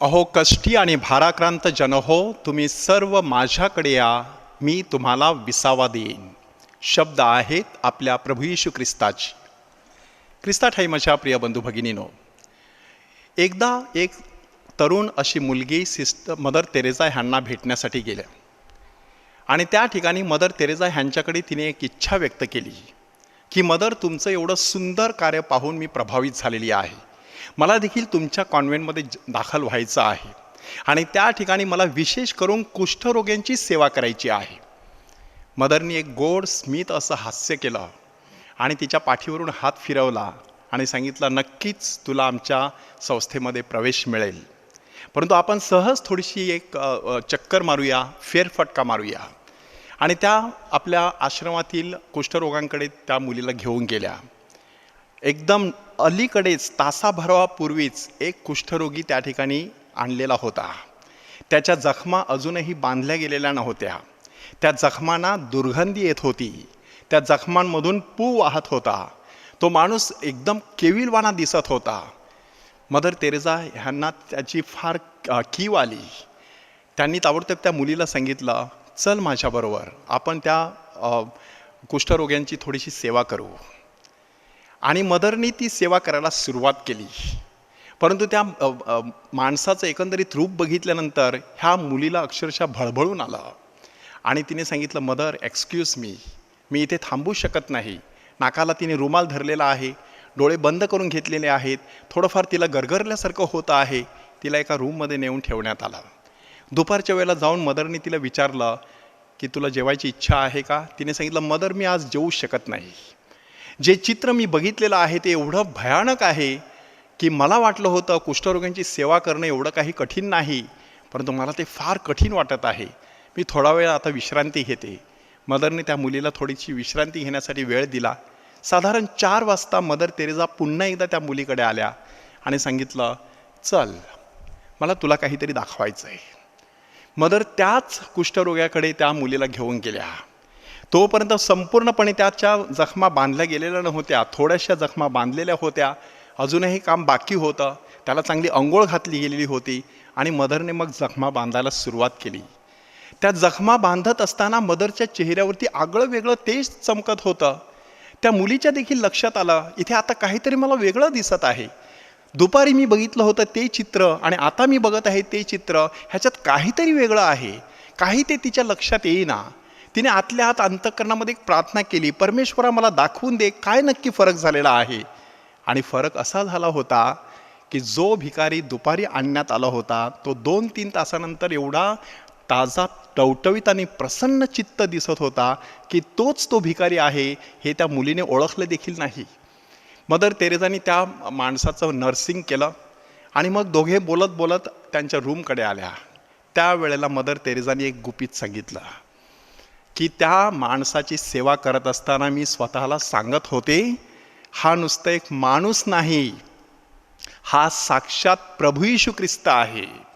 अहो कष्टी आणि भाराक्रांत जन हो तुम्ही सर्व माझ्याकडे या मी तुम्हाला विसावा देईन. शब्द आहेत आपल्या प्रभू येशू ख्रिस्ताची. ख्रिस्ता ठाई माझ्या प्रिय बंधू भगिनीनो एकदा एक तरुण अशी मुलगी सिस्ट मदर तेरेजा ह्यांना भेटण्यासाठी गेल्या आणि त्या ठिकाणी मदर तेरेजा ह्यांच्याकडे तिने एक इच्छा व्यक्त केली की मदर तुमचं एवढं सुंदर कार्य पाहून मी प्रभावित झालेली आहे. मला देखील तुमच्या कॉन्व्हेंटमध्ये दाखल व्हायचं आहे. आणि त्या ठिकाणी मला विशेष करून कुष्ठरोग्यांची सेवा करायची आहे. मदरनी एक गोड स्मित असं हास्य केलं आणि तिच्या पाठीवरून हात फिरवला आणि सांगितलं नक्कीच तुला आमच्या संस्थेमध्ये प्रवेश मिळेल. परंतु आपण सहज थोडीशी एक चक्कर मारूया फेरफटका मारूया. आणि त्या आपल्या आश्रमातील कुष्ठरोगांकडे त्या मुलीला घेऊन गेल्या. एकदम अलीकडेच तासाभरापूर्वीच एक कुष्ठरोगी त्या ठिकाणी आणलेला होता. त्याच्या जखमा अजूनही बांधल्या गेलेल्या नव्हत्या. त्या जखमांना दुर्गंधी येत होती. त्या जखमांमधून पू वाहत होता. तो माणूस एकदम केविलवाना दिसत होता. मदर तेरेजा ह्यांना त्याची फार कीव आली. त्यांनी ताबडतोब त्या मुलीला सांगितलं चल माझ्याबरोबर आपण त्या कुष्ठरोग्यांची थोडीशी सेवा करू. आणि मदरनी ती सेवा करायला सुरुवात केली. परंतु त्या माणसाचं एकंदरीत रूप बघितल्यानंतर ह्या मुलीला अक्षरशः भळभळून आलं. आणि तिने सांगितलं मदर एक्सक्यूज मी. मी इथे थांबू शकत नाही. नाकाला तिने रुमाल धरलेला आहे. डोळे बंद करून घेतलेले आहेत. थोडंफार तिला गरगरल्यासारखं होतं आहे. तिला एका रूममध्ये नेऊन ठेवण्यात आलं. दुपारच्या वेळेला जाऊन मदरने तिला विचारलं की तुला जेवायची इच्छा आहे का? तिने सांगितलं मदर मी आज जेवू शकत नाही. जे चित्र मी बघितलेलं आहे ते एवढं भयानक आहे की मला वाटलं होतं कुष्ठरोग्यांची सेवा करणं एवढं काही कठीण नाही परंतु मला ते फार कठीण वाटत आहे. मी थोडा वेळ आता विश्रांती घेते. मदरने त्या मुलीला थोडीशी विश्रांती घेण्यासाठी वेळ दिला. साधारण चार वाजता मदर तेरेजा पुन्हा एकदा त्या मुलीकडे आल्या आणि सांगितलं चल मला तुला काहीतरी दाखवायचं आहे मदर त्याच कुष्ठरोग्याकडे त्या मुलीला घेऊन गेल्या. तोपर्यंत संपूर्णपणे त्याच्या जखमा बांधल्या गेलेल्या नव्हत्या थोड्याशा जखमा बांधलेल्या होत्या. अजूनही काम बाकी होतं. त्याला चांगली अंघोळ घातली गेलेली होती आणि मदरने मग जखमा बांधायला सुरुवात केली. त्या जखमा बांधत असताना मदरच्या चेहऱ्यावरती आगळं वेगळं तेज चमकत होतं. त्या मुलीच्या देखील लक्षात आलं इथे आता काहीतरी मला वेगळं दिसत आहे. दुपारी मी बघितलं होतं ते चित्र आणि आता मी बघत आहे ते चित्र ह्याच्यात काहीतरी वेगळं आहे. काही ते तिच्या लक्षात येईना. तिने आतल्या आत अंतकरणामध्ये एक प्रार्थना केली परमेश्वरा मला दाखवून दे काय नक्की फरक झालेला आहे? आणि फरक असा झाला होता की जो भिकारी दुपारी आणण्यात आला होता तो दोन तीन तासानंतर एवढा ताजा टवटवीत आणि प्रसन्न चित्त दिसत होता की तोच तो भिकारी आहे हे त्या मुलीने ओळखलं देखील नाही. मदर तेरेजाने त्या माणसाचं नर्सिंग केलं आणि मग दोघे बोलत बोलत त्यांच्या रूमकडे आल्या. त्यावेळेला मदर तेरेजाने एक गुपित सांगितलं की त्या माणसाची सेवा करत असताना मी स्वतःला सांगत होते हा नुसतं एक माणूस नाही. हा साक्षात प्रभू येशू ख्रिस्त आहे.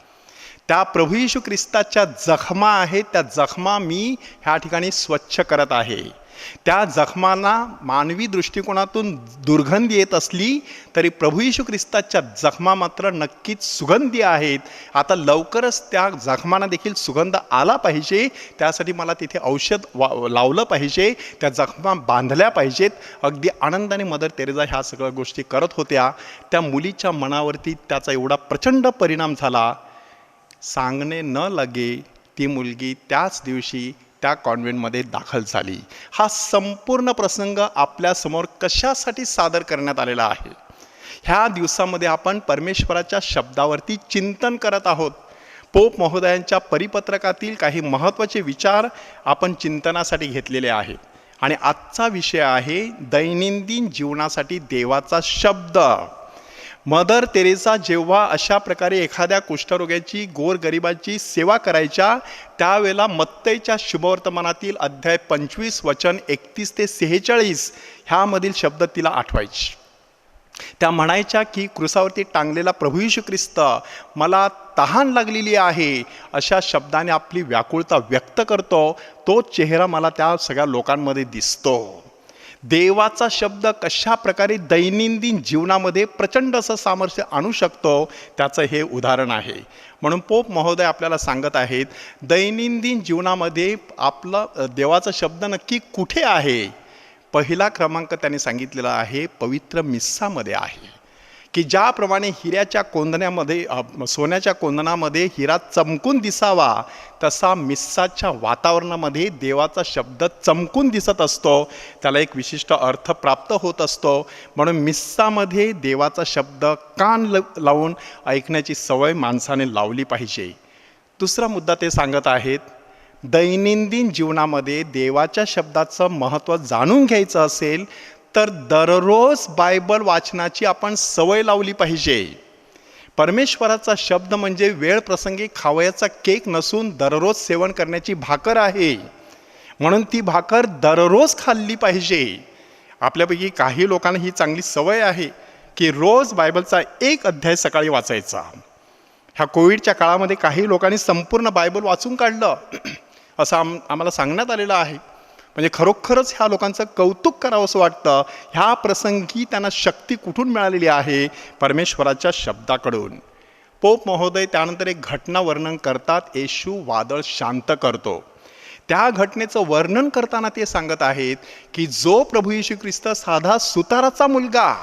त्या प्रभू येशू ख्रिस्ताच्या जखमा आहेत त्या जखमा मी ह्या ठिकाणी स्वच्छ करत आहे. त्या जखमांना मानवी दृष्टिकोनातून दुर्गंधी येत असली तरी प्रभू येशू ख्रिस्ताच्या जखमा मात्र नक्कीच सुगंधी आहेत. आता लवकरच त्या जखमांना देखील सुगंध आला पाहिजे. त्यासाठी मला तिथे औषध वा लावलं पाहिजे. त्या जखमा बांधल्या पाहिजेत. अगदी आनंदाने मदर तेरेजा ह्या सगळ्या गोष्टी करत होत्या. त्या मुलीच्या मनावरती त्याचा एवढा प्रचंड परिणाम झाला. सांगणे न लगे ती मुलगी त्याच दिवशी त्या कॉन्व्हेंटमध्ये दाखल झाली. हा संपूर्ण प्रसंग आपल्यासमोर कशासाठी सादर करण्यात आलेला आहे? ह्या दिवसामध्ये आपण परमेश्वराच्या शब्दावरती चिंतन करत आहोत. पोप महोदयांच्या परिपत्रकातील काही महत्त्वाचे विचार आपण चिंतनासाठी घेतलेले आहेत. आणि आजचा विषय आहे दैनंदिन जीवनासाठी देवाचा शब्द. मदर तेरेसा जेव्हा अशा प्रकारे एखाद्या कुष्ठरोग्याची गोरगरिबांची सेवा करायच्या त्यावेळेला मत्तईच्या शुभवर्तमानातील अध्याय पंचवीस वचन एकतीस ते सेहेचाळीस ह्यामधील शब्द तिला आठवायचे. त्या म्हणायच्या की क्रुसावरती टांगलेला प्रभू यशू ख्रिस्त मला तहान लागलेली आहे अशा शब्दाने आपली व्याकुळता व्यक्त करतो तो चेहरा मला त्या सगळ्या लोकांमध्ये दिसतो. देवाचा शब्द कशा प्रकारे दैनंदिन जीवनामध्ये प्रचंड असं सामर्थ्य आणू शकतो त्याचं हे उदाहरण आहे. म्हणून पोप महोदय आपल्याला सांगत आहेत दैनंदिन जीवनामध्ये आपलं देवाचा शब्द नक्की कुठे आहे? पहिला क्रमांक त्यांनी सांगितलेला आहे पवित्र मिस्सामध्ये आहे. की ज्याप्रमाणे हिऱ्याच्या कोंदण्यामध्ये सोन्याच्या कोंदणामध्ये हिरा चमकून दिसावा तसा मिस्साच्या वातावरणामध्ये देवाचा शब्द चमकून दिसत असतो. त्याला एक विशिष्ट अर्थ प्राप्त होत असतो. म्हणून मिस्सामध्ये देवाचा शब्द कान ल लावून ऐकण्याची सवय माणसाने लावली पाहिजे. दुसरा मुद्दा ते सांगत आहेत दैनंदिन जीवनामध्ये देवाच्या शब्दाचं महत्त्व जाणून घ्यायचं असेल तर दररोज बायबल वाचनाची आपण सवय लावली पाहिजे. परमेश्वराचा शब्द म्हणजे वेळ प्रसंगी खावयाचा केक नसून दररोज सेवन करण्याची भाकर आहे. म्हणून ती भाकर दररोज खाल्ली पाहिजे. आपल्यापैकी काही लोकांना ही चांगली सवय आहे की रोज बायबलचा एक अध्याय सकाळी वाचायचा. ह्या कोविडच्या काळामध्ये काही लोकांनी संपूर्ण बायबल वाचून काढलं. असं आम आम्हाला सांगण्यात आलेलं आहे. म्हणजे खरोखरच ह्या लोकांचं कौतुक करावं असं वाटतं. ह्या प्रसंगी त्यांना शक्ती कुठून मिळालेली आहे? परमेश्वराच्या शब्दाकडून. पोप महोदय त्यानंतर एक घटना वर्णन करतात. येशू वादळ शांत करतो. त्या घटनेचं वर्णन करताना ते सांगत आहेत की जो प्रभू येशू ख्रिस्त साधा सुताराचा मुलगा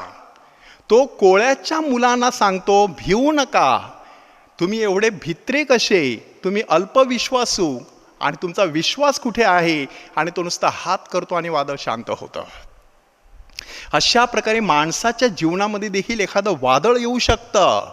तो कोळ्याच्या मुलांना सांगतो भिवू नका. तुम्ही एवढे भित्रे कसे? तुम्ही अल्पविश्वासू. आणि तुमचा विश्वास कुठे आहे? आणि तो नुसता हात करतो आणि वादळ शांत होतं. अशा प्रकारे माणसाच्या जीवनामध्ये देखील एखादं वादळ येऊ शकतं.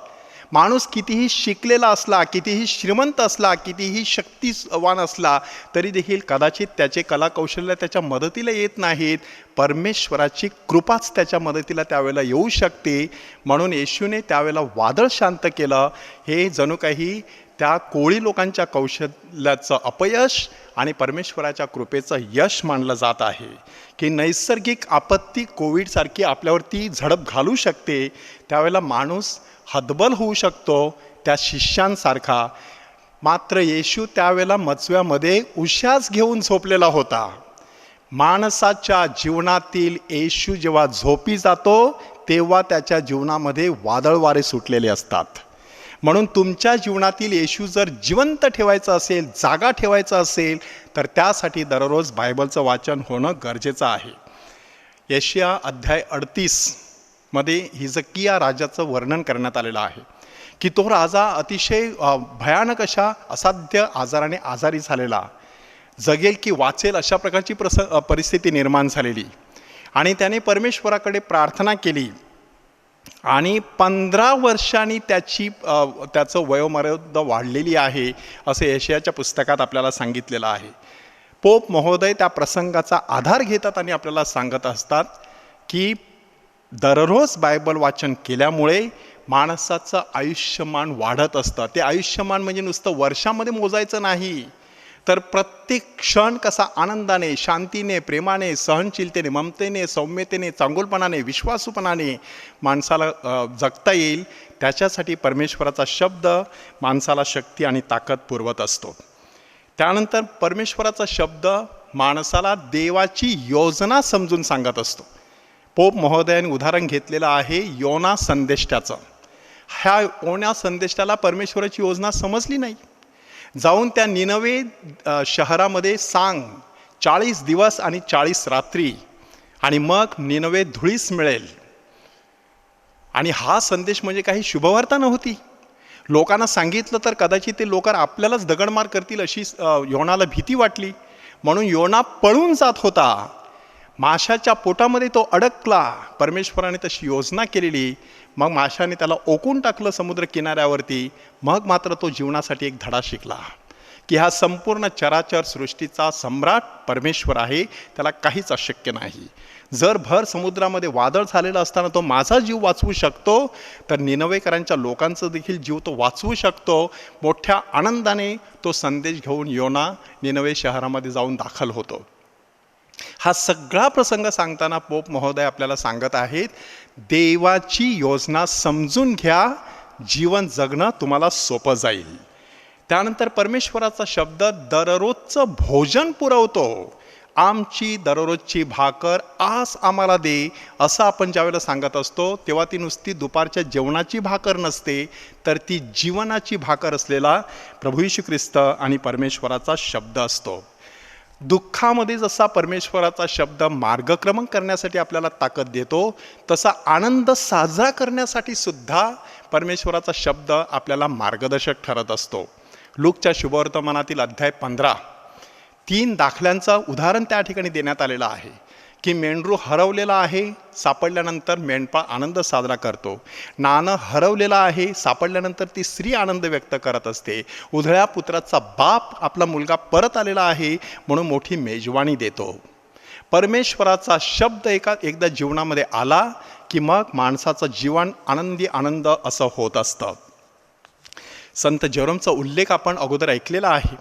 माणूस कितीही शिकलेला असला कितीही श्रीमंत असला कितीही शक्तिवान असला तरी देखील कदाचित त्याचे कलाकौशल्य त्याच्या मदतीला येत नाहीत. परमेश्वराची कृपाच त्याच्या मदतीला त्यावेळेला येऊ शकते. म्हणून येशूने त्यावेळेला वादळ शांत केलं. हे जणू काही त्या कोळी लोकांच्या कौशल्याचं अपयश आणि परमेश्वराच्या कृपेचं यश मानलं जात आहे. की नैसर्गिक आपत्ती कोविडसारखी आपल्यावरती झडप घालू शकते त्यावेळेला माणूस हतबल होऊ शकतो त्या शिष्यांसारखा. मात्र येशू त्यावेळेला मचव्यामध्ये उशाच घेऊन झोपलेला होता. माणसाच्या जीवनातील येशू जेव्हा झोपी जातो तेव्हा त्याच्या जीवनामध्ये वादळवारे सुटलेले असतात. म्हणून तुमच्या जीवनातील येशू जर जिवंत ठेवायचं असेल जागा ठेवायचं असेल तर त्यासाठी दररोज बायबलचं वाचन होणं गरजेचं आहे. यशिया अध्याय अडतीसमध्ये हिजकिया राजाचं वर्णन करण्यात आलेलं आहे की तो राजा अतिशय भयानक अशा असाध्य आजाराने आजारी झालेला. जगेल की वाचेल अशा प्रकारची प्रस परिस्थिती निर्माण झालेली. आणि त्याने परमेश्वराकडे प्रार्थना केली. आणि पंधरा वर्षांनी त्याची त्याचं वयोमर्यादा वाढलेली आहे असं एशियाच्या पुस्तकात आपल्याला सांगितलेलं आहे. पोप महोदय त्या प्रसंगाचा आधार घेतात आणि आपल्याला सांगत असतात की दररोज बायबल वाचन केल्यामुळे माणसाचं आयुष्यमान वाढत असतं. ते आयुष्यमान म्हणजे नुसतं वर्षामध्ये मोजायचं नाही. तर प्रत्येक क्षण कसा आनंदाने शांतीने प्रेमाने सहनशीलतेने ममतेने सौम्यतेने चांगुलपणाने विश्वासूपणाने माणसाला जगता येईल त्याच्यासाठी परमेश्वराचा शब्द माणसाला शक्ती आणि ताकद पुरवत असतो. त्यानंतर परमेश्वराचा शब्द माणसाला देवाची योजना समजून सांगत असतो. पोप महोदयाने उदाहरण घेतलेलं आहे योना संदेष्टाचं. ह्या योना संदेष्टाला परमेश्वराची योजना समजली नाही. जाऊन त्या निनवे शहरामध्ये सांग चाळीस दिवस आणि चाळीस रात्री. आणि मग निनवे धुळीस मिळेल. आणि हा संदेश म्हणजे काही शुभवार्ता नव्हती. लोकांना सांगितलं तर कदाचित ते लोक आपल्यालाच दगडमार करतील अशी अ, योनाला भीती वाटली. म्हणून योना पळून जात होता. माशाच्या पोटामध्ये तो अडकला. परमेश्वराने तशी योजना केलेली. मग माशाने त्याला ओकून टाकलं समुद्र किनाऱ्यावरती मग मात्र तो जीवनासाठी एक धडा शिकला. की हा संपूर्ण चराचर सृष्टीचा सम्राट परमेश्वर आहे त्याला काहीच अशक्य नाही. जर भर समुद्रामध्ये वादळ झालेलं असताना तो माझा जीव वाचवू शकतो तर निनवेकरांच्या लोकांचं देखील जीव तो वाचवू शकतो. मोठ्या आनंदाने तो संदेश घेऊन योना निनवे शहरामध्ये जाऊन दाखल होतो. हा सगळा प्रसंग सांगताना पोप महोदय आपल्याला सांगत आहेत देवाची योजना समजून घ्या जीवन जगणं तुम्हाला सोपं जाईल. त्यानंतर परमेश्वराचा शब्द दररोजचं भोजन पुरवतो. आमची दररोजची भाकर आज आम्हाला दे असं आपण ज्यावेळेला सांगत असतो तेव्हा ती नुसती दुपारच्या जेवणाची भाकर नसते तर ती जीवनाची भाकर असलेला प्रभू यीशू ख्रिस्त आणि परमेश्वराचा शब्द असतो. दुःखामध्ये जसा परमेश्वराचा शब्द मार्गक्रमण करण्यासाठी आपल्याला ताकद देतो तसा आनंद साजरा करण्यासाठी सुद्धा परमेश्वराचा शब्द आपल्याला मार्गदर्शक ठरत असतो. लूकच्या शुभवर्तमानातील अध्याय पंधरा तीन दाखल्यांचं उदाहरण त्या ठिकाणी देण्यात आलेलं आहे. की मेंढरू हरवलेला आहे सापडल्यानंतर मेंढपाळ आनंद साजरा करतो. नाणं हरवलेला आहे सापडल्यानंतर ती स्त्री आनंद व्यक्त करत असते. उधळ्या पुत्राचा बाप आपला मुलगा परत आलेला आहे म्हणून मोठी मेजवानी देतो. परमेश्वराचा शब्द एका एकदा जीवनामध्ये आला की मग माणसाचं जीवन आनंदी आनंद असं होत असतं. संत जेरोमचा उल्लेख आपण अगोदर ऐकलेला आहे.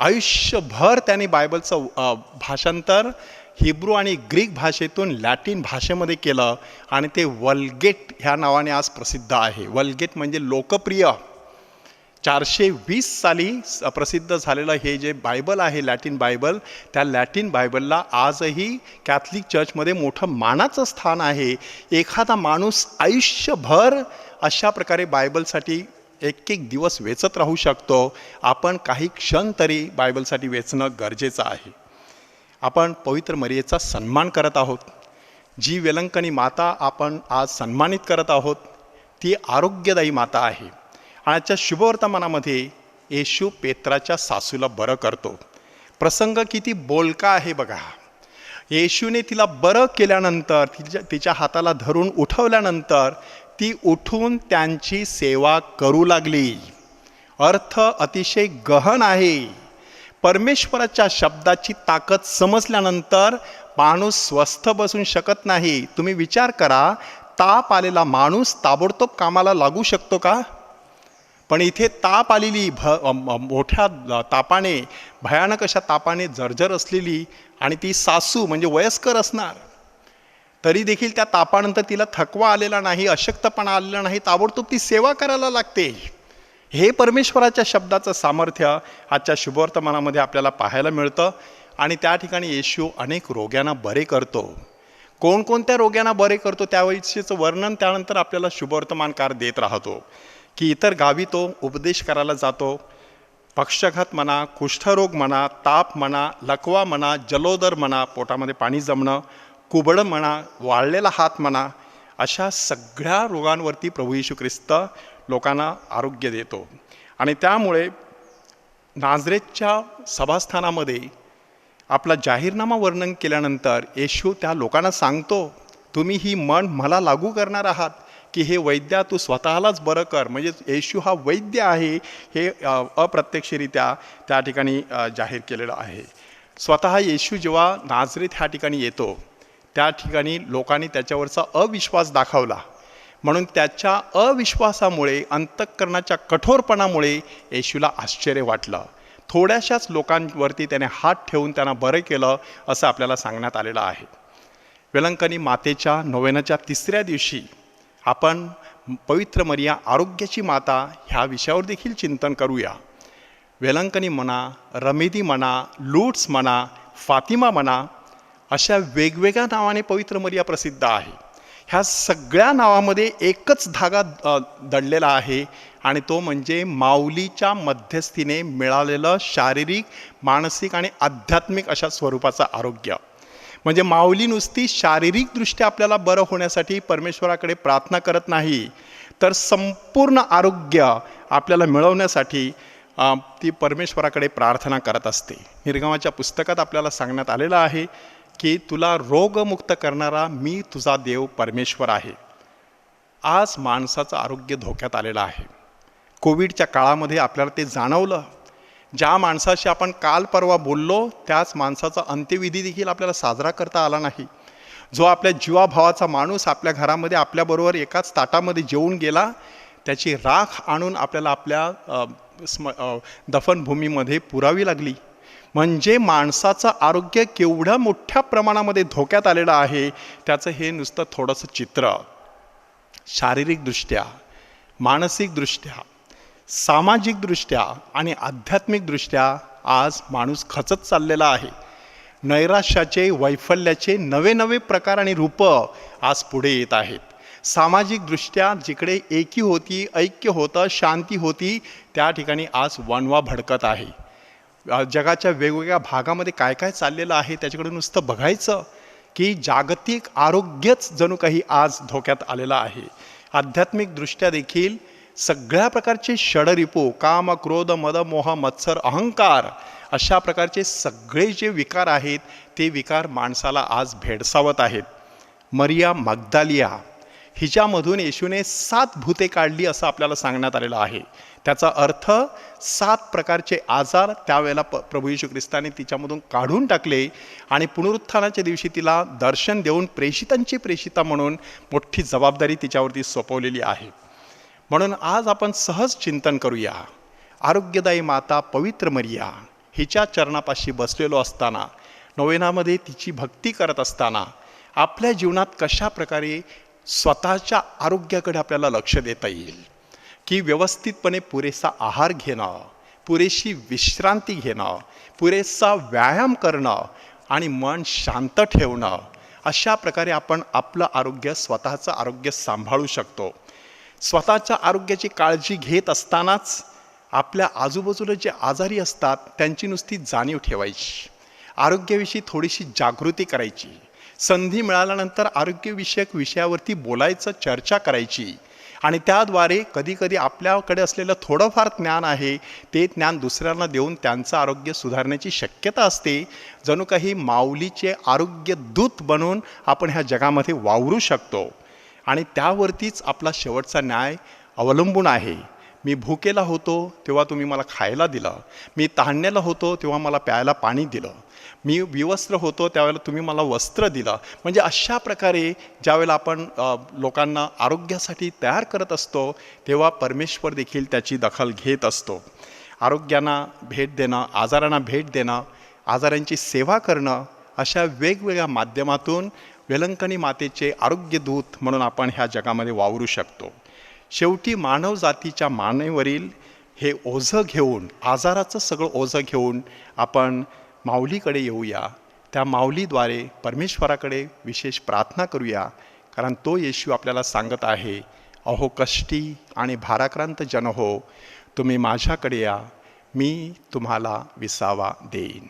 आयुष्यभर त्याने बायबलचं भाषांतर हिब्रू आणि ग्रीक भाषेतून लॅटिन भाषेमध्ये केलं आणि ते वल्गेट ह्या नावाने आज प्रसिद्ध आहे. वल्गेट म्हणजे लोकप्रिय. चारशे वीस साली स- प्रसिद्ध झालेलं हे जे बायबल आहे लॅटिन बायबल त्या लॅटिन बायबलला आजही कॅथलिक चर्चमध्ये मोठं मानाचं स्थान आहे. एखादा माणूस आयुष्यभर अशा प्रकारे बायबलसाठी एक एक दिवस वेचत राहू शकतो. आपण काही क्षण तरी बायबलसाठी वेचणं गरजेचं आहे. आपण पवित्र मर्यादेचा सन्मान करत आहोत. जी वेलंकनी माता आपण आज सन्मानित करत आहोत ती आरोग्यदायी माता आहे. आणि आजच्या शुभवर्तमानामध्ये येशू पेत्राच्या सासूला बरं करतो. प्रसंग किती बोलका आहे बघा. येशूने तिला बरं केल्यानंतर तिच्या तिच्या हाताला धरून उठवल्यानंतर ती उठून त्यांची सेवा करू लागली. अर्थ अतिशय गहन आहे. परमेश्वराच्या शब्दाची ताकद समजल्यानंतर माणूस स्वस्थ बसून शकत नाही. तुम्ही विचार करा ताप आलेला माणूस ताबडतोब कामाला लागू शकतो का? पण इथे ताप आलेली भ मोठ्या तापाने भयानक अशा तापाने जर्जर असलेली आणि ती सासू म्हणजे वयस्कर असणार. तरी देखील त्या तापानंतर तिला थकवा आलेला नाही अशक्तपणा आलेला नाही ताबडतोब ती सेवा करायला लागते. हे परमेश्वराच्या शब्दाचं सामर्थ्य आजच्या शुभवर्तमानामध्ये आपल्याला पाहायला मिळतं आणि त्या ठिकाणी येशू अनेक रोग्यांना बरे करतो. कोणकोणत्या रोग्यांना बरे करतो त्याविषयीचं वर्णन त्यानंतर आपल्याला शुभवर्तमानकार देत राहतो. की इतर गावी तो उपदेश करायला जातो. पक्षघात म्हणा कुष्ठरोग म्हणा ताप म्हणा लकवा म्हणा जलोदर म्हणा पोटामध्ये पाणी जमणं कुबडं म्हणा वाळलेला हात म्हणा अशा सगळ्या रोगांवरती प्रभू येशू ख्रिस्त लोकांना आरोग्य देतो. आणि त्यामुळे नाझरेतच्या सभास्थानामध्ये आपला जाहीरनामा वर्णन केल्यानंतर येशू त्या लोकांना सांगतो तुम्ही ही मन मला लागू करणार आहात की हे वैद्या तू स्वतःलाच बरं कर. म्हणजे येशू हा वैद्य आहे हे अप्रत्यक्षरित्या त्या ठिकाणी जाहीर केलेलं आहे. स्वतः येशू जेव्हा नाझरेत ह्या ठिकाणी येतो त्या ठिकाणी लोकांनी त्याच्यावरचा अविश्वास दाखवला. म्हणून त्याच्या अविश्वासामुळे अंतःकरणाच्या कठोरपणामुळे येशूला आश्चर्य वाटलं. थोड्याशाच लोकांवरती त्याने हात ठेवून त्यांना बरं केलं असं आपल्याला सांगण्यात आलेलं आहे. वेलंकनी मातेच्या नोवेनाच्या तिसऱ्या दिवशी आपण पवित्र मरिया आरोग्याची माता ह्या विषयावर देखील चिंतन करूया. वेलंकनी म्हणा रमेदी म्हणा लूट्स म्हणा फातिमा म्हणा अशा वेगवेगळ्या नावाने पवित्र मरिया प्रसिद्ध आहे. ह्या सगळ्या नावामध्ये एकच धागा दडलेला आहे आणि तो म्हणजे माऊलीच्या मध्यस्थीने मिळालेलं शारीरिक मानसिक आणि आध्यात्मिक अशा स्वरूपाचं आरोग्य. म्हणजे माऊली नुसती शारीरिकदृष्ट्या आपल्याला बरं होण्यासाठी परमेश्वराकडे प्रार्थना करत नाही तर संपूर्ण आरोग्य आपल्याला मिळवण्यासाठी ती परमेश्वराकडे प्रार्थना करत असते. निर्गमाच्या पुस्तकात आपल्याला सांगण्यात आलेलं आहे की तुला रोगमुक्त करणारा मी तुझा देव परमेश्वर आहे. आज माणसाचं आरोग्य धोक्यात आलेलं आहे. कोविडच्या काळामध्ये आपल्याला ते जाणवलं. ज्या माणसाशी आपण काल परवा बोललो त्याच माणसाचा अंत्यविधी देखील आपल्याला साजरा करता आला नाही. जो आपल्या जीवाभावाचा माणूस आपल्या घरामध्ये आपल्याबरोबर एकाच ताटामध्ये जेवून गेला त्याची राख आणून आपल्याला आपल्या स्म दफनभूमीमध्ये पुरावी लागली. म्हणजे माणसाचं आरोग्य केवढ्या मोठ्या प्रमाणामध्ये धोक्यात आलेलं आहे त्याचं हे नुसतं थोडंसं चित्र. शारीरिकदृष्ट्या मानसिकदृष्ट्या सामाजिकदृष्ट्या आणि आध्यात्मिकदृष्ट्या आज माणूस खचत चाललेला आहे. नैराश्याचे वैफल्याचे नवे नवे प्रकार आणि रूपं आज पुढे येत आहेत. सामाजिकदृष्ट्या जिकडे एकी होती ऐक्य होतं शांती होती त्या ठिकाणी आज वणवा भडकत आहे. जगाच्या वेगवेगळ्या भागामध्ये काय काय चाललेलं आहे त्याच्याकडे नुसतं बघायचं की जागतिक आरोग्यच जणू काही आज धोक्यात आलेलं आहे. आध्यात्मिकदृष्ट्या देखील सगळ्या प्रकारचे षडरिपू काम क्रोध मद मोह मत्सर अहंकार अशा प्रकारचे सगळे जे विकार आहेत ते विकार माणसाला आज भेडसावत आहेत. मरिया मग्दालिया हिच्यामधून येशूने सात भूते काढली असं आपल्याला सांगण्यात आलेलं आहे. त्याचा अर्थ सात प्रकारचे आजार त्यावेळेला प प्रभू येशू ख्रिस्ताने तिच्यामधून काढून टाकले आणि पुनरुत्थानाच्या दिवशी तिला दर्शन देऊन प्रेषितांची प्रेषिता म्हणून मोठी जबाबदारी तिच्यावरती सोपवलेली आहे. म्हणून आज आपण सहज चिंतन करूया. आरोग्यदायी माता पवित्र मरिया हिच्या चरणापाशी बसलेलो असताना नोवेनामध्ये तिची भक्ती करत असताना आपल्या जीवनात कशा प्रकारे स्वतःच्या आरोग्याकडे आपल्याला लक्ष देता येईल. की व्यवस्थितपणे पुरेसा आहार घेणं पुरेशी विश्रांती घेणं पुरेसा व्यायाम करणं आणि मन शांत ठेवणं अशा प्रकारे आपण आपलं आरोग्य स्वतःचं आरोग्य सांभाळू शकतो. स्वतःच्या आरोग्याची काळजी घेत असतानाच आपल्या आजूबाजूला जे आजारी असतात त्यांची नुसती जाणीव ठेवायची. आरोग्याविषयी थोडीशी जागृती करायची. संधी मिळाल्यानंतर आरोग्यविषयक विषयावरती बोलायचं चर्चा करायची. आणि त्याद्वारे कधीकधी आपल्याकडे असलेलं थोडंफार ज्ञान आहे ते ज्ञान दुसऱ्यांना देऊन त्यांचं आरोग्य सुधारण्याची शक्यता असते. जणू काही माऊलीचे आरोग्य दूत बनून आपण ह्या जगामध्ये वावरू शकतो. आणि त्यावरतीच आपला शेवटचा न्याय अवलंबून आहे. मी भुकेला होतो तेव्हा तुम्ही मला खायला दिलं. मी तहाण्याला होतो तेव्हा मला प्यायला पाणी दिलं. मी विवस्त्र होतो त्यावेळेला तुम्ही मला वस्त्र दिलं. म्हणजे अशा प्रकारे ज्यावेळेला आपण लोकांना आरोग्यासाठी तयार करत असतो तेव्हा परमेश्वर देखील त्याची दखल घेत असतो. आरोग्यांना भेट देणं आजारांना भेट देणं आजारांची सेवा करणं अशा वेगवेगळ्या माध्यमातून वेलंकणी मातेचे आरोग्यदूत म्हणून आपण ह्या जगामध्ये वावरू शकतो. शेवटी मानव जातीच्या मानेवरील हे ओझं घेऊन आजाराचं सगळं ओझं घेऊन आपण माऊलीकडे येऊया. त्या माऊलीद्वारे परमेश्वराकडे विशेष प्रार्थना करूया कारण तो येशू आपल्याला सांगत आहे अहो कष्टी आणि भाराक्रांत जन हो तुम्ही माझ्याकडे या मी तुम्हाला विसावा देईन.